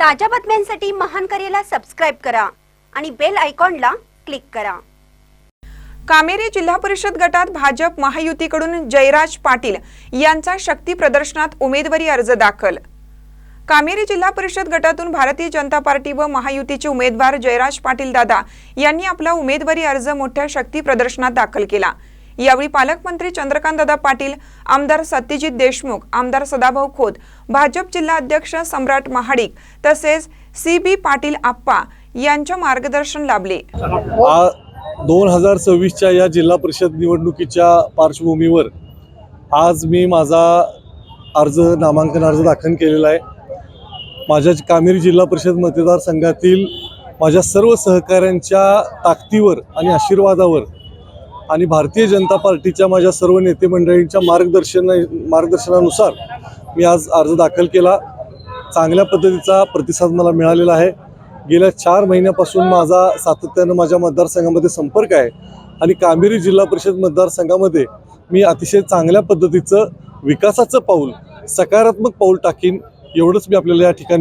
ताज्या बातम्यांसाठी महान करेला सबस्क्राईब करा आणि बेल आयकॉनला क्लिक करा. कामेरी जिल्हा परिषद गटात भाजप महायुतीकडून जयराज पाटील यांचा शक्ती प्रदर्शनात उमेदवारी अर्ज दाखल. कामेरी जिल्हा परिषद गटातून भारतीय जनता पार्टी व महायुतीचे उमेदवार जयराज पाटील दादा यांनी आपला उमेदवारी अर्ज मोठ्या शक्ती प्रदर्शनात दाखल केला. यावेळी पालकमंत्री चंद्रकांतदादा पाटील आमदार सत्यजित देशमुख आमदार सदाभाऊ खोत भाजप जिल्हा अध्यक्ष सम्राट महाडिक तसेच सी बी पाटील आप्पा यांच्या मार्गदर्शन लाभले. दोन हजार सव्वीसच्या या जिल्हा परिषद निवडणुकीच्या पार्श्वभूमीवर आज मी माझा अर्ज नामांकन अर्ज दाखल केलेला आहे. माझ्या कामेरी जिल्हा परिषद मतदारसंघातील माझ्या सर्व सहकाऱ्यांच्या ताकदीवर आणि आशीर्वादावर आणि भारतीय जनता पार्टीच्या माझ्या सर्व नेते मंडळींच्या मार्गदर्शन मार्गदर्शनानुसार मी आज अर्ज दाखल केला. चांगल्या पद्धतीचा प्रतिसाद मला मिळालेला आहे. गेल्या चार महिन्यापासून माझा सातत्यानं माझ्या मतदारसंघामध्ये संपर्क आहे आणि कामेरी जिल्हा परिषद मतदारसंघामध्ये मी अतिशय चांगल्या पद्धतीचं विकासाचं पाऊल सकारात्मक पाऊल टाकीन एवढंच मी आपल्याला या ठिकाणी